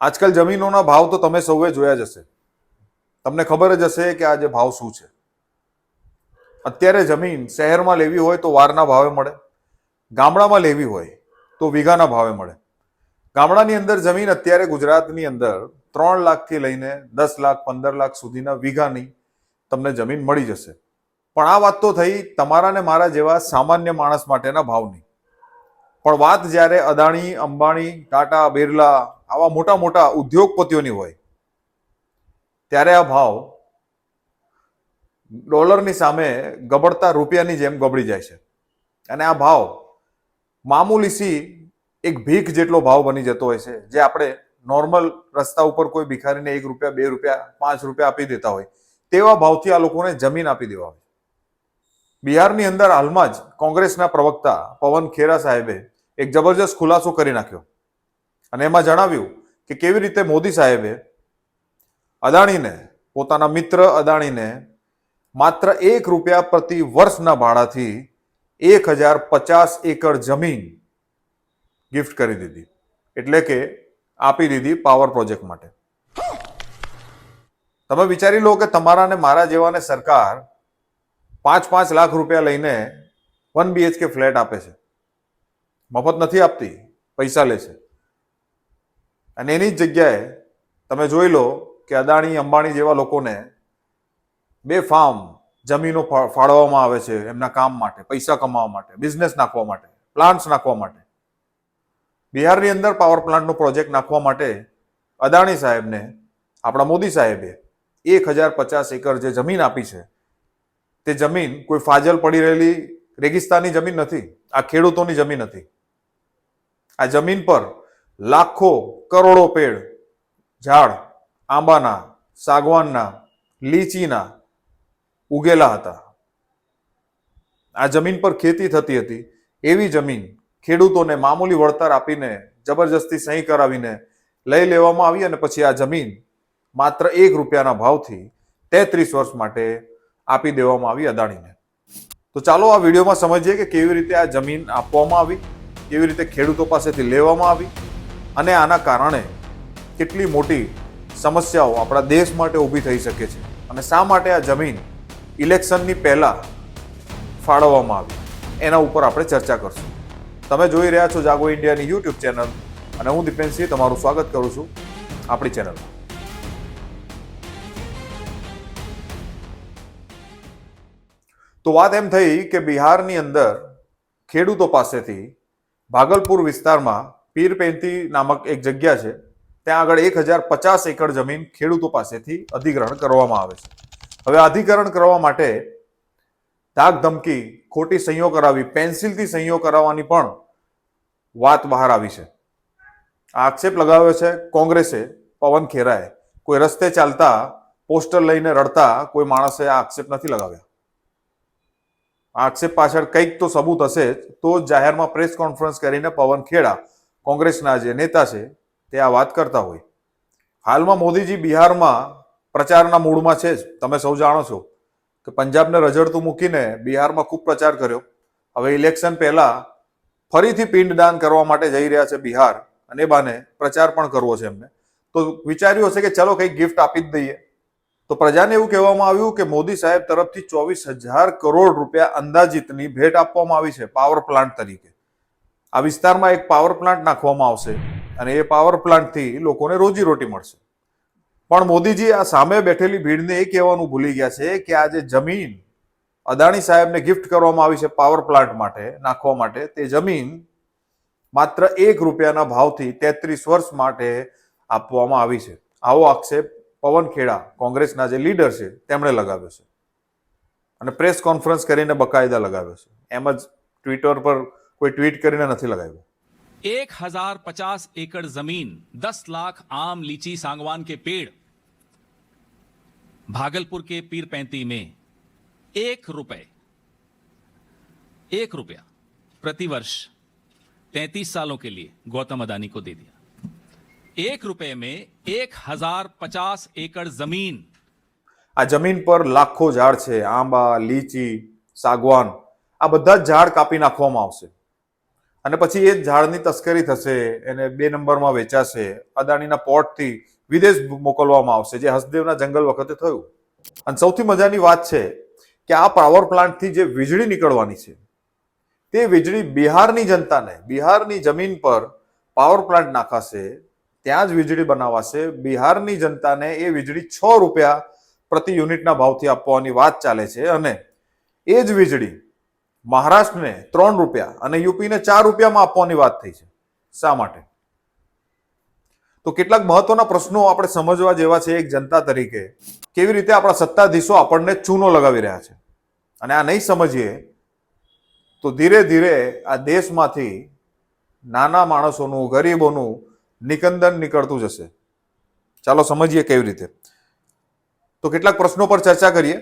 આજકાલ જમીનોના ભાવ તો તમે સૌએ જોયા જ હશે. તમને ખબર જ હશે કે આજે ભાવ શું છે. અત્યારે જમીન શહેરમાં લેવી હોય તો વારના ભાવે મળે, ગામડામાં લેવી હોય તો વીઘાના ભાવે મળે. ગામડાની અંદર જમીન અત્યારે ગુજરાતની અંદર ત્રણ લાખથી લઈને દસ લાખ, પંદર લાખ સુધીના વીઘાની તમને જમીન મળી જશે. પણ આ વાત તો થઈ તમારા ને મારા જેવા સામાન્ય માણસ માટેના ભાવની. પણ વાત જ્યારે અદાણી, અંબાણી, ટાટા, બિરલા આવા મોટા મોટા ઉદ્યોગપતિઓની હોય, ત્યારે આ ભાવ ડોલરની સામે ગબડતા રૂપિયાની જેમ ગબડી જાય છે. અને આ ભાવ મામૂલી સી એક ભીખ જેટલો ભાવ બની જતો હોય છે, જે આપણે નોર્મલ રસ્તા ઉપર કોઈ ભિખારીને એક રૂપિયા, બે રૂપિયા, પાંચ રૂપિયા આપી દેતા હોય, તેવા ભાવથી આ લોકોને જમીન આપી દેવા હોય. બિહારની અંદર હાલમાં જ કોંગ્રેસના પ્રવક્તા પવન ખેરા સાહેબે એક જબરજસ્ત ખુલાસો કરી નાખ્યો. અને એમાં જણાવ્યું કે કેવી રીતે મોદી સાહેબે અદાણીને, પોતાના મિત્ર અદાણીને માત્ર એક રૂપિયા પ્રતિ વર્ષના ભાડાથી એક હજાર પચાસ એકર જમીન ગિફ્ટ કરી દીધી. એટલે કે આપી દીધી પાવર પ્રોજેક્ટ માટે. તમે વિચારી લો કે તમારા ને મારા જેવાને સરકાર પાંચ પાંચ લાખ રૂપિયા લઈને વન બીએચકે ફ્લેટ આપે છે. મફત નથી આપતી, પૈસા લે છે. અને એની જ જગ્યાએ તમે જોઈ લો કે અદાણી, અંબાણી જેવા લોકોને બે ફાર્મ જમીનો ફાળવવામાં આવે છે એમના કામ માટે, પૈસા કમાવા માટે બિઝનેસ નાખવા માટે પ્લાન્ટ્સ નાખવા માટે. બિહારની અંદર પાવર પ્લાન્ટનો પ્રોજેક્ટ નાખવા માટે અદાણી સાહેબને, આપણા મોદી સાહેબે એક હજાર પચાસ એકર જે જમીન આપી છે, તે જમીન કોઈ ફાજલ પડી રહેલી રેગિસ્તાની જમીન નથી, આ ખેડૂતોની જમીન હતી. આ જમીન પર લાખો કરોડો પેડ, ઝાડ, આંબાના, સાગવાનના, લીચીના ઉગેલા હતા. આ જમીન પર ખેતી થતી હતી. એવી જમીન ખેડૂતોને મામૂલી વળતર આપીને જબરજસ્તી સહી કરાવીને લઈ લેવામાં આવી અને પછી આ જમીન માત્ર એક રૂપિયાના ભાવથી તેત્રીસ વર્ષ માટે આપી દેવામાં આવી અદાણીને. તો ચાલો આ વિડીયોમાં સમજીએ કે કેવી રીતે આ જમીન આપવામાં આવી, કેવી રીતે ખેડૂતો પાસેથી લેવામાં આવી અને આના કારણે કેટલી મોટી સમસ્યાઓ આપણા દેશ માટે ઊભી થઈ શકે છે. અને શા માટે આ જમીન ઇલેક્શનની પહેલાં ફાળવવામાં આવી? એના ઉપર આપણે ચર્ચા કરશું. તમે જોઈ રહ્યા છો જાગો ઇન્ડિયાની યુટ્યુબ ચેનલ અને હું દીપેન્દ્રસિંહ તમારું સ્વાગત કરું છું આપણી ચેનલમાં. તો વાત એમ થઈ કે બિહારની અંદર ખેડૂતો પાસેથી ભાગલપુર વિસ્તારમાં પીરપેંતી નામક એક જગ્યા છે. ત્યાં આગળ એક હજાર પચાસ એકર જમીન ખેડૂતો પાસેથી અધિગ્રહણ કરવામાં આવે છે. હવે અધિકરણ કરવા માટે ધાક ધમકી, ખોટી સહીઓ કરાવી, પેન્સિલથી સહીઓ કરાવવાની પણ વાત બહાર આવી છે. આક્ષેપ લગાવ્યો છે કોંગ્રેસે પવન ખેરાએ. કોઈ રસ્તે ચાલતા, પોસ્ટર લઈને રડતા કોઈ માણસે આ આક્ષેપ નથી લગાવ્યા. આ આક્ષેપ પાછળ કંઈક તો સબૂત હશે તો જાહેરમાં પ્રેસ કોન્ફરન્સ કરીને પવન ખેડા કોંગ્રેસના જે નેતા છે તે આ વાત કરતા હોય. હાલમાં મોદીજી બિહારમાં પ્રચારના મૂડમાં છે જ. તમે સૌ જાણો છો કે પંજાબને રજડતું મૂકીને બિહારમાં ખૂબ પ્રચાર કર્યો. હવે ઇલેક્શન પહેલા ફરીથી પિંડદાન કરવા માટે જઈ રહ્યા છે બિહાર અને બાને પ્રચાર પણ કરવો છે એમને. તો વિચાર્યું હશે કે ચલો કંઈક ગિફ્ટ આપી જ દઈએ. તો પ્રજાને એવું કહેવામાં આવ્યું કે મોદી સાહેબ તરફથી ચોવીસ હજાર કરોડ રૂપિયા અંદાજિતની ભેટ આપવામાં આવી છે પાવર પ્લાન્ટ તરીકે. આ વિસ્તારમાં એક પાવર પ્લાન્ટ નાખવામાં આવશે અને એ પાવર પ્લાન્ટથી લોકોને રોજીરોટી મળશે. પણ મોદીજી આ સામે બેઠેલી ભીડને એ કહેવાનું ભૂલી ગયા છે કે આ જે જમીન અદાણી સાહેબને ગિફ્ટ કરવામાં આવી છે પાવર પ્લાન્ટ માટે, નાખવા માટે, તે જમીન માત્ર એક રૂપિયાના ભાવથી તેત્રીસ વર્ષ માટે આપવામાં આવી છે. આવો આક્ષેપ પવન ખેડા, કોંગ્રેસના જે લીડર છે, તેમણે લગાવ્યો છે. અને પ્રેસ કોન્ફરન્સ કરીને બકાયદા લગાવ્યો છે. એમ જ ટ્વિટર પર કોઈ ટ્વીટ કરીને નથી લગાવ્યો एक हजार पचास एकड़ जमीन दस लाख आम लीची सांगवान के पेड़ भागलपुर के पीर पैंती में एक रुपए एक रुपया प्रति वर्ष तैतीस सालों के लिए गौतम अदानी को दे दिया एक रुपए में एक हजार पचास एकड़ जमीन આ જમીન પર લાખો ઝાડ છે આંબા લીચી સાગવાન આ બધા જ ઝાડ કાપી નાખવામાં આવશે અને પછી એ ઝાડની તસ્કરી થશે, એને બે નંબરમાં વેચાશે, અદાણીના પોર્ટથી વિદેશ મોકલવામાં આવશે, જે હસદેવના જંગલ વખતે થયું. અને સૌથી મજાની વાત છે કે આ પાવર પ્લાન્ટથી જે વીજળી નીકળવાની છે, તે વીજળી બિહારની જનતાને, બિહારની જમીન પર પાવર પ્લાન્ટ નાખાશે, ત્યાં જ વીજળી બનાવાશે, બિહારની જનતાને એ વીજળી છ રૂપિયા પ્રતિ યુનિટના ભાવથી આપવાની વાત ચાલે છે અને એ જ વીજળી મહારાષ્ટ્રને ત્રણ રૂપિયા અને યુપીને ચાર રૂપિયામાં આપવાની વાત થઈ છે. શા માટે? તો કેટલાક મહત્વના પ્રશ્નો આપણે સમજવા જેવા છે એક જનતા તરીકે. કેવી રીતે આપણા સત્તાધીશો આપણને ચૂનો લગાવી રહ્યા છે? અને આ નહીં સમજીએ તો ધીરે ધીરે આ દેશમાંથી નાના માણસોનું, ગરીબોનું નિકંદન નીકળતું જશે. ચાલો સમજીએ કેવી રીતે. તો કેટલાક પ્રશ્નો પર ચર્ચા કરીએ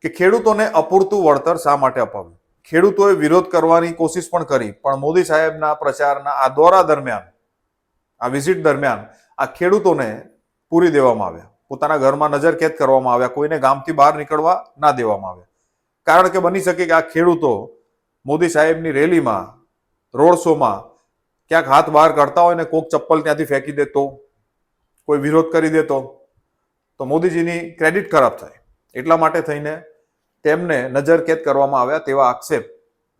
કે ખેડૂતોને અપૂરતું વળતર શા માટે અપાવ્યું? ખેડૂતોએ વિરોધ કરવાની કોશિશ પણ કરી, પણ મોદી સાહેબના પ્રચારના આ દોરા દરમિયાન, આ વિઝિટ દરમિયાન આ ખેડૂતોને પૂરી દેવામાં આવ્યા. પોતાના ઘરમાં નજર કેદ કરવામાં આવ્યા, કોઈને ગામથી બહાર નીકળવા ના દેવામાં આવ્યા. કારણ કે બની શકે કે આ ખેડૂતો મોદી સાહેબની રેલીમાં, રોડ શોમાં ક્યાંક હાથ બહાર કાઢતા હોય ને કોક ચપ્પલ ત્યાંથી ફેંકી દેતો, કોઈ વિરોધ કરી દેતો, તો મોદીજીની ક્રેડિટ ખરાબ થાય. એટલા માટે થઈને તેમને નજર કેદ કરવામાં આવ્યા તેવા આક્ષેપ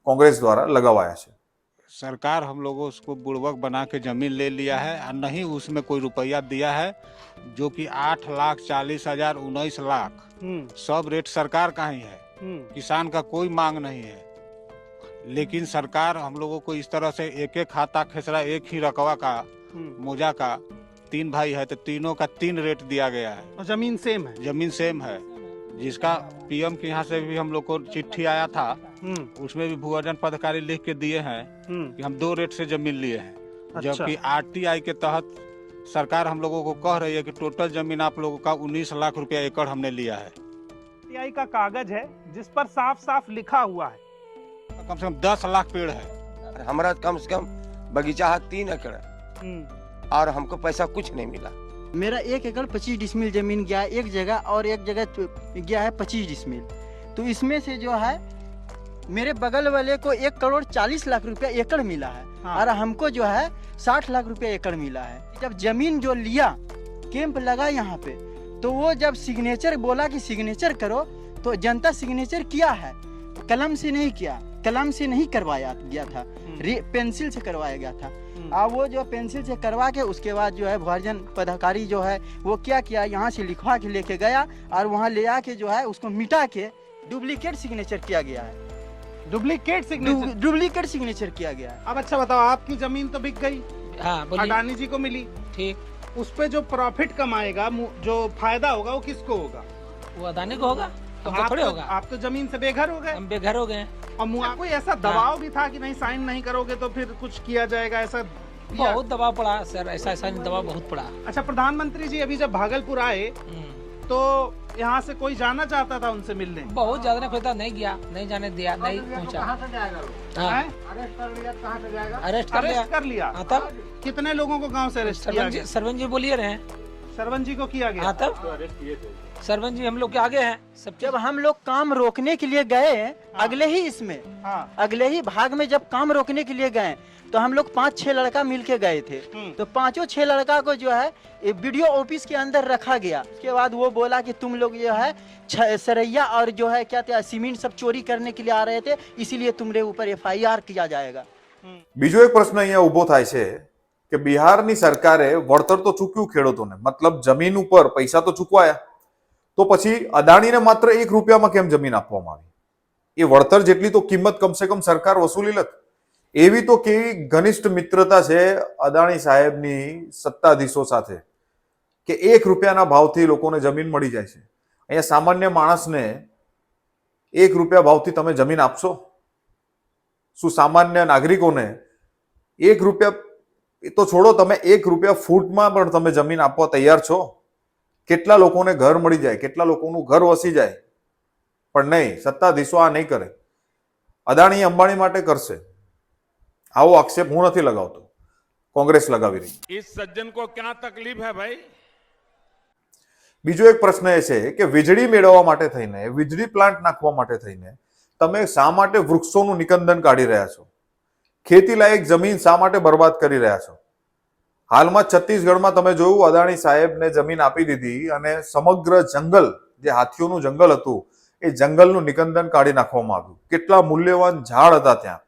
કોંગ્રેસ દ્વારા લગાવાયા છે सरकार हम लोगों उसको बुड़वक बना के जमीन ले लिया है और नहीं उसमें कोई रुपया दिया है जो कि आठ लाख चालीस हजार उन्नीस लाख हम्म, सब रेट सरकार का ही है हम्म, किसान का कोई मांग नहीं है लेकिन सरकार हम लोगों को इस तरह से एक एक खाता खेसरा एक ही रकवा का हम्म। मोजा का तीन भाई है तो तीनों का तीन रेट दिया गया है और जमीन सेम है जमीन सेम है जिसका पीएम के यहाँ से भी हम लोग को चिट्ठी आया था हम्म, उसमें भी भूअर्जन पदकारी लिख के दिए हैं हम्म, कि हम दो रेट से ज़मीन लिए हैं। अच्छा। जबकि आरटीआई के तहत सरकार हम लोगों को कह रही है कि टोटल ज़मीन आप लोगों का 19 लाख रुपया एकड़ हमने लिया है। आरटीआई का कागज़ है जिस पर साफ़ साफ़ लिखा हुआ है। कम से कम 10 लाख पेड़ है। हमारा कम से कम बगीचा है तीन एकड़। हम्म, और हमको पैसा कुछ नहीं मिला। मेरा एक एकड़ पच्चीस डिसमिल ज़मीन गया है एक जगह और एक जगह तो गया है पच्चीस डिसमिल। तो इसमें से जो है मेरे बगल वाले को एक करोड़ चालीस लाख रुपया एकड़ मिला है हाँ। और हमको जो है साठ लाख रुपया एकड़ मिला है। जब ज़मीन जो लिया कैंप लगा यहाँ पे तो वो जब सिग्नेचर बोला कि सिग्नेचर करो तो जनता सिग्नेचर किया है। कलम से नहीं किया कलम से नहीं करवाया गया था। पेंसिल से करवाया गया था। अब वो जो पेंसिल से करवा के उसके बाद जो है भुआर्जन पदाधिकारी जो है वो क्या किया यहाँ से लिखवा के लेके गया और वहाँ ले आके जो है उसको मिटा के डुप्लीकेट सिग्नेचर किया गया है। Duplicate signature? डुप्लीकेट सिग्नेचर किया गया है। अब अच्छा बताओ आपकी ज़मीन तो बिक गई। हाँ अडानी जी को मिली। ठीक। उस पे जो प्रॉफिट कमाएगा जो फ़ायदा होगा वो किसको होगा? वो अदानी को होगा। तो आप थोड़े तो, होगा। आप तो ज़मीन से बेघर हो गए। हम बेघर हो गए। और मुआ कोई ऐसा दबाव भी था कि नहीं साइन नहीं करोगे तो फिर कुछ किया जाएगा ऐसा बहुत दबाव पड़ा सर ऐसा ऐसा दबाव बहुत पड़ा। अच्छा प्रधानमंत्री जी अभी जब भागलपुर आए हम्म। तो यहाँ से कोई जाना चाहता था उनसे मिलने? बहुत ज़्यादा ने खोता नहीं गया नहीं जाने दिया नहीं पहुँचा। हाँ। अरेस्ट कर लिया अरेस्ट कर लिया। हाँ तब? कितने लोगों को गाँव से अरेस्ट किया सरवन जी बोलिए रहे। हैं सरवन जी को किया गया। हाँ, तब? सरवन जी हम लोग के आगे हैं। सब जब हम लोग काम रोकने के लिए गए हाँ। अगले ही इसमें हाँ। अगले ही भाग में जब काम रोकने के लिए गए तो हम लोग पाँच छह लड़का मिल के गए थे। हम्म। तो पाँचों छह लड़का को जो है वीडियो ऑफ़िस के अंदर रखा गया। उसके बाद वो बोला कि तुम लोग जो है सरैया और जो है क्या था सीमेंट सब चोरी करने के लिए आ रहे थे इसीलिए तुम्हारे ऊपर एफआईआर किया जाएगा। हम्म। बीजो एक प्रश्न अहियाँ उभो थाय કે બિહારની સરકારે વળતર તો ચૂક્યું ખેડૂતોને, મતલબ જમીન ઉપર પૈસા તો ચૂકવાયા. તો પછી અદાણીને માત્ર એક રૂપિયામાં કેમ જમીન આપવામાં આવી? એ વળતર જેટલી તો કિંમત કમસે કમ સરકાર વસૂલી લત. એવી તો કેવી ઘનિષ્ઠ મિત્રતા છે અદાણી સાહેબની સત્તાધીશો સાથે, કે એક રૂપિયાના ભાવથી લોકોને જમીન મળી જાય છે. અહીંયા સામાન્ય માણસને એક રૂપિયા ભાવથી તમે જમીન આપશો? શું સામાન્ય નાગરિકોને એક રૂપિયા એ તો છોડો તમે એક રૂપિયા ફૂટમાં પણ તમે જમીન આપવા તૈયાર છો. કેટલા લોકોને ઘર મળી જાય કેટલા લોકોનું ઘર વસી જાય. પણ નહીં સત્તાધીશો આ નહીં કરે. અદાણી અંબાણી માટે કરશે. આવો આક્ષેપ હું નથી લગાવતો. કોંગ્રેસ લગાવી રહી. ઇસ સજ્જન કો ક્યાં તકલીફ હે ભાઈ બીજો એક પ્રશ્ન એ છે કે વીજળી મેળવવા માટે થઈને વીજળી પ્લાન્ટ નાખવા માટે થઈને તમે શા માટે વૃક્ષોનું નિકંદન કાઢી રહ્યા છો? ખેતી લાયક જમીન શા માટે બરબાદ કરી રહ્યા છો? હાલમાં છત્તીસગઢમાં તમે જોયું, અદાણી સાહેબને જમીન આપી દીધી અને સમગ્ર જંગલ, જે હાથીઓનું જંગલ હતું, એ જંગલનું નિકંદન કાઢી નાખવામાં આવ્યું. કેટલા મૂલ્યવાન ઝાડ હતા ત્યાં.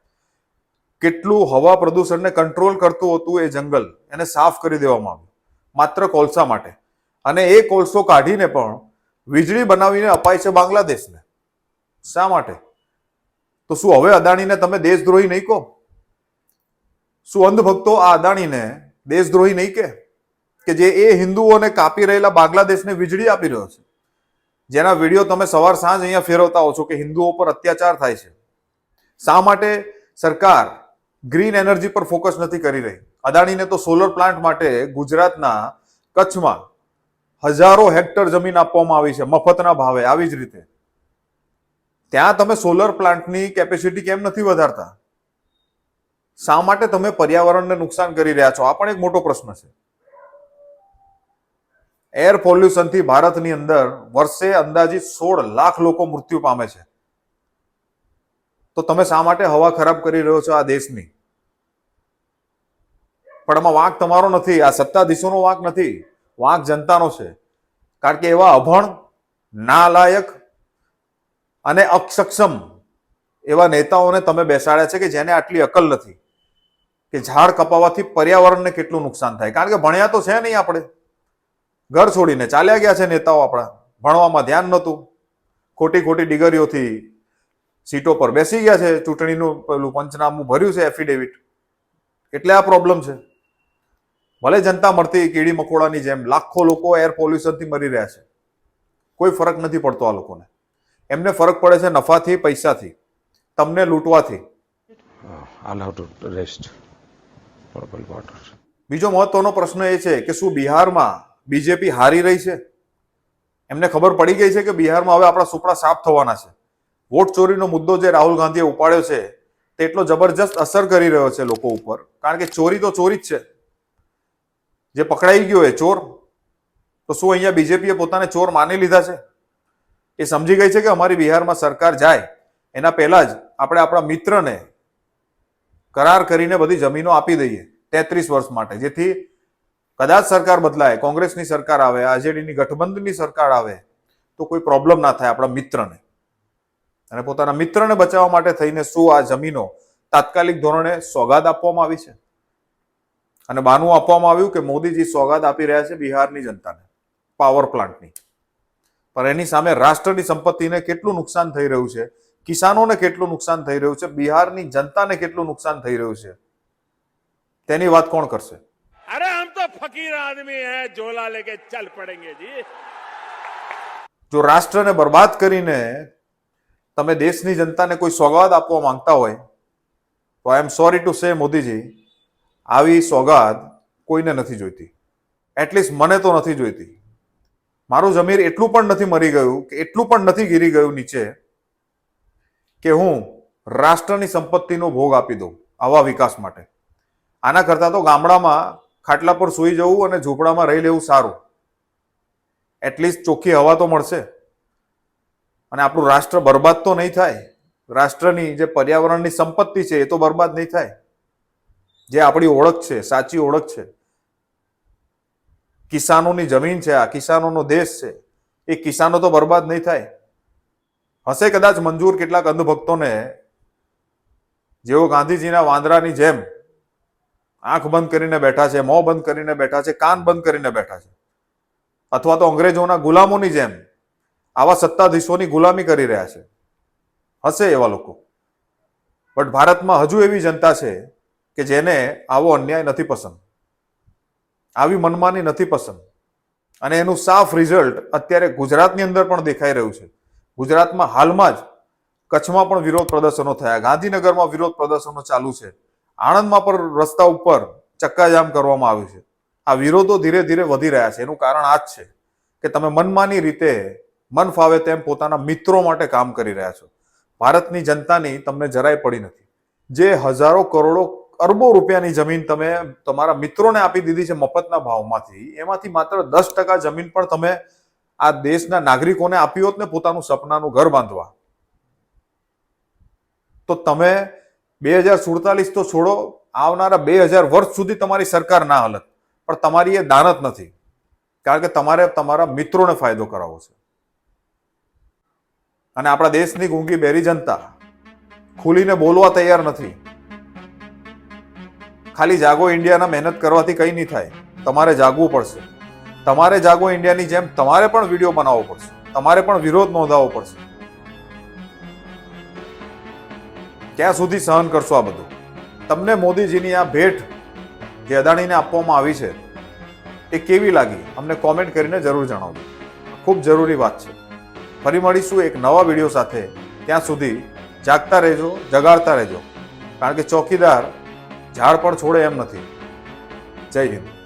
કેટલું હવા પ્રદૂષણને કંટ્રોલ કરતું હતું એ જંગલ, એને સાફ કરી દેવામાં આવ્યું. માત્ર કોલસા માટે. અને એ કોલસો કાઢીને પણ વીજળી બનાવીને અપાય છે બાંગ્લાદેશને. શા માટે? તો શું હવે અદાણીને તમે દેશદ્રોહી નહીં કહો? શું અંધભક્તો આ અદાણીને દેશદ્રોહી નહીં કે કે જે એ હિન્દુઓને કાપી રહેલા બાંગ્લાદેશને વીજળી આપી રહ્યો છે. જેના વીડિયો તમે સવાર સાંજ અહીંયા ફેરવતા હો છો કે હિન્દુઓ પર અત્યાચાર થાય છે. શા માટે સરકાર ગ્રીન એનર્જી પર ફોકસ નથી કરી રહી? અદાણીને તો સોલર પ્લાન્ટ માટે ગુજરાતના કચ્છમાં હજારો હેક્ટર જમીન આપવામાં આવી છે, મફતના ભાવે, આવી જ રીતે. ત્યાં તમે સોલર પ્લાન્ટની કેપેસિટી કેમ નથી વધારતા? શા માટે તમે પર્યાવરણને નુકસાન કરી રહ્યા છો? આ પણ એક મોટો પ્રશ્ન છે. એર પોલ્યુશનથી ભારતની અંદર વર્ષે અંદાજિત સોળ લાખ લોકો મૃત્યુ પામે છે. તો તમે શા માટે હવા ખરાબ કરી રહ્યો છો આ દેશની? પણ આમાં વાંક તમારો નથી, આ સત્તાધીશોનો વાંક નથી, વાંક જનતાનો છે. કારણ કે એવા અભણ, નાલાયક અને અક્ષક્ષમ એવા નેતાઓને તમે બેસાડ્યા છે કે જેને આટલી અકલ નથી. કે ઝાડ કપાવવાથી પર્યાવરણને કેટલું નુકસાન થાય? કારણ કે ભણ્યા તો છે નહીં આપણે. ઘર છોડીને ચાલ્યા ગયા છે નેતાઓ આપણા. ભણવામાં ધ્યાન નહોતું. ખોટી ખોટી ડિગરીઓથી સીટો પર બેસી ગયા છે. ચૂંટણીનું પેલું પંચનામું ભર્યું છે એફિડેવિટ એટલે આ પ્રોબ્લેમ છે. ભલે જનતા મળતી કીડી મકોડાની જેમ લાખો લોકો એર પોલ્યુશનથી મરી રહ્યા છે. કોઈ ફરક નથી પડતો આ લોકોને. એમને ફરક પડે છે નફાથી, પૈસાથી. તમને લૂંટવાથી. Allow to rest. For border. બીજો મહત્વનો પ્રશ્ન એ છે કે શું બિહારમાં બીજેપી હારી રહી છે? એમને ખબર પડી ગઈ છે કે બિહારમાં હવે આપણા સુપડા સાફ થવાના છે. વોટ ચોરીનો મુદ્દો જે રાહુલ ગાંધીએ ઉપાડ્યો છે, તે એટલો જબરજસ્ત અસર કરી રહ્યો છે લોકો ઉપર. કારણ કે ચોરી તો ચોરી જ છે. જે પકડાઈ ગયો એ ચોર, તો શું અહીંયા બીજેપીએ પોતાને ચોર માની લીધા છે? એ સમજી ગઈ છે કે અમારી બિહારમાં સરકાર જાય, એના પહેલા જ આપણે આપણા મિત્રને કરાર કરીને બધી જમીનો આપી દઈએ તેત્રીસ વર્ષ માટે. જેથી કદાચ સરકાર બદલાય, કોંગ્રેસની સરકાર આવે, આરજેડીની ગઠબંધનની સરકાર આવે, તો કોઈ પ્રોબ્લેમ ના થાય આપણા મિત્રને. અને પોતાના મિત્રને બચાવવા માટે થઈને શું આ જમીનો તાત્કાલિક ધોરણે સોગાદ આપવામાં આવી છે? અને બાનું આપવામાં આવ્યું કે મોદીજી સોગાદ આપી રહ્યા છે બિહારની જનતાને પાવર પ્લાન્ટની પણ એની સામે રાષ્ટ્રની સંપત્તિને કેટલું નુકસાન થઈ રહ્યું છે? કિસાનોને કેટલું નુકસાન થઈ રહ્યું છે? બિહારની જનતાને કેટલું નુકસાન થઈ રહ્યું છે? તેની વાત કોણ કરશે? અરે આમ તો ફકીર આદમી હે ઝોલા લેકે ચલ પડેંગે જી. જો રાષ્ટ્રને બરબાદ કરીને તમે દેશની જનતાને કોઈ સોગાદ આપવા માંગતા હોય તો આઈ am sorry to say Modiji આવી સોગાદ કોઈને નથી જોઈતી. એટલીસ્ટ મને તો નથી જોઈતી. મારું જમીર એટલું પણ નથી મરી ગયું કે એટલું પણ નથી ગીરી ગયું નીચે. કે હું રાષ્ટ્રની સંપત્તિનો ભોગ આપી દઉં આવા વિકાસ માટે. આના કરતાં તો ગામડામાં ખાટલા પર સૂઈ જવું અને ઝૂંપડામાં રહી લેવું સારું. એટલીસ્ટ ચોખ્ખી હવા તો મળશે. અને આપણું રાષ્ટ્ર બરબાદ તો નહીં થાય. રાષ્ટ્રની જે પર્યાવરણની સંપત્તિ છે એ તો બરબાદ નહીં થાય. જે આપણી ઓળખ છે, સાચી ઓળખ છે. કિસાનોની જમીન છે, આ કિસાનોનો દેશ છે, એ કિસાનો તો બરબાદ નહીં થાય. હશે કદાચ મંજૂર કેટલાક અંધભક્તોને? જેઓ ગાંધીજીના વાંદરાની જેમ આંખ બંધ કરીને બેઠા છે, મોં બંધ કરીને બેઠા છે, કાન બંધ કરીને બેઠા છે, અથવા તો અંગ્રેજોના ગુલામોની જેમ આવા સત્તાધીશોની ગુલામી કરી રહ્યા છે, હશે એવા લોકો. બટ ભારતમાં હજુ એવી જનતા છે કે જેને આવો અન્યાય નથી પસંદ, આવી મનમાની નથી પસંદ. અને એનું સાફ રિઝલ્ટ અત્યારે ગુજરાતની અંદર પણ દેખાઈ રહ્યું છે. ગુજરાતમાં હાલમાં જ કચ્છમાં પણ વિરોધ પ્રદર્શનો થયા. ગાંધીનગરમાં વિરોધ પ્રદર્શનો ચાલુ છે. આણંદમાં પણ રસ્તા ઉપર ચક્કાજામ કરવામાં આવ્યું છે. આ વિરોધો ધીરે ધીરે વધી રહ્યા છે. એનું કારણ આ જ છે કે તમે મનમાની રીતે મન ફાવે તેમ પોતાના મિત્રો માટે કામ કરી રહ્યા છો. ભારતની જનતાની તમને જરાય પડી નથી. જે હજારો કરોડો, અરબો રૂપિયાની જમીન તમે તમારા મિત્રોને આપી દીધી છે મફતના ભાવમાંથી, એમાંથી માત્ર દસ ટકા જમીન પણ તમે આ દેશના નાગરિકોને આપી હોત ને પોતાનું સપનાનું ઘર બાંધવા. તો તમે બે હજાર સુડતાલીસ તો છોડો, આવનારા બે હજાર વર્ષ સુધી તમારી સરકાર ના હાલત. પણ તમારી એ દાનત નથી. કારણ કે તમારે તમારા મિત્રોને ફાયદો કરાવવો છે. અને આપણા દેશની ગુંગી બેરી જનતા ખુલીને બોલવા તૈયાર નથી. ખાલી જાગો, ઇન્ડિયાના મહેનત કરવાથી કંઈ નહીં થાય. તમારે જાગવું પડશે. તમારે જાગો ઇન્ડિયાની જેમ તમારે પણ વીડિયો બનાવવો પડશે. તમારે પણ વિરોધ નોંધાવવો પડશે. ક્યાં સુધી સહન કરશો આ બધું? તમને મોદીજીની આ ભેટ જે અદાણીને આપવામાં આવી છે, એ કેવી લાગી? અમને કોમેન્ટ કરીને જરૂર જણાવજો. ખૂબ જરૂરી વાત છે. ફરી મળીશું એક નવા વીડિયો સાથે. ત્યાં સુધી જાગતા રહેજો, જગાડતા રહેજો. કારણ કે ચોકીદાર ઝાડ પણ છોડે એમ નથી. જય હિન્દ.